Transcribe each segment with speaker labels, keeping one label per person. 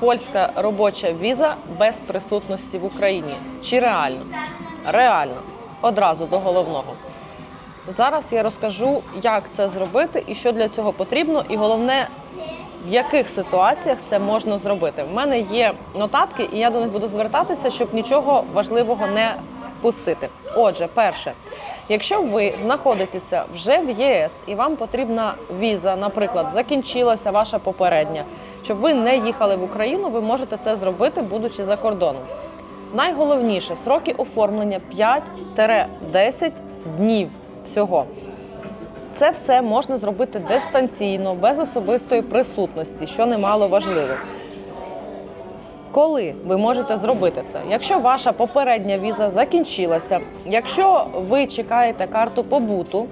Speaker 1: польська робоча віза без присутності в Україні. Чи реально? Реально. Одразу до головного. Зараз я розкажу, як це зробити і що для цього потрібно, і головне, в яких ситуаціях це можна зробити. В мене є нотатки, і я до них буду звертатися, щоб нічого важливого не пустити. Отже, перше, якщо ви знаходитеся вже в ЄС і вам потрібна віза, наприклад, закінчилася ваша попередня, щоб ви не їхали в Україну, ви можете це зробити, будучи за кордоном. Найголовніше сроки оформлення 5-10 днів всього. Це все можна зробити дистанційно, без особистої присутності, що немало важливо. Коли ви можете зробити це? Якщо ваша попередня віза закінчилася, якщо ви чекаєте карту побуту,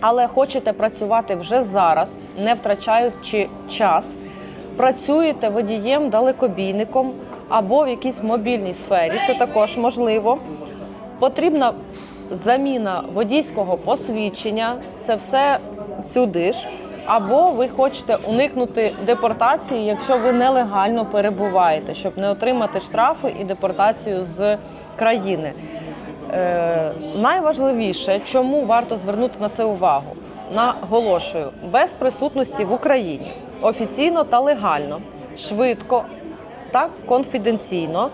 Speaker 1: але хочете працювати вже зараз, не втрачаючи час, працюєте водієм далекобійником або в якійсь мобільній сфері, це також можливо. Потрібна заміна водійського посвідчення, це все сюди ж. Або ви хочете уникнути депортації, якщо ви нелегально перебуваєте, щоб не отримати штрафи і депортацію з країни. Е, найважливіше, чому варто звернути на це увагу, наголошую, без присутності в Україні офіційно та легально, швидко та конфіденційно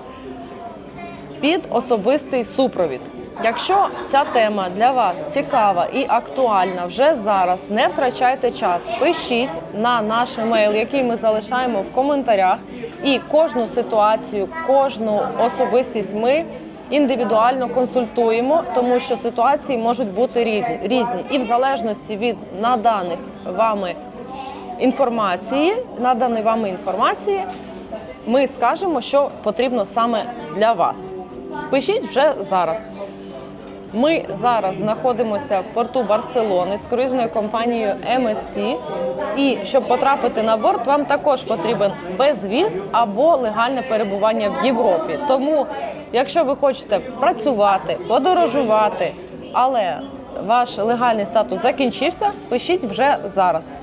Speaker 1: під особистий супровід. Якщо ця тема для вас цікава і актуальна вже зараз, не втрачайте час. Пишіть на наш емейл, який ми залишаємо в коментарях. І кожну ситуацію, кожну особистість ми індивідуально консультуємо, тому що ситуації можуть бути різні-. І в залежності від наданих вами інформації, наданої вами інформації, ми скажемо, що потрібно саме для вас. Пишіть вже зараз. Ми зараз знаходимося в порту Барселони з круїзною компанією MSC. І щоб потрапити на борт, вам також потрібен безвіз або легальне перебування в Європі. Тому, якщо ви хочете працювати, подорожувати, але ваш легальний статус закінчився, пишіть вже зараз.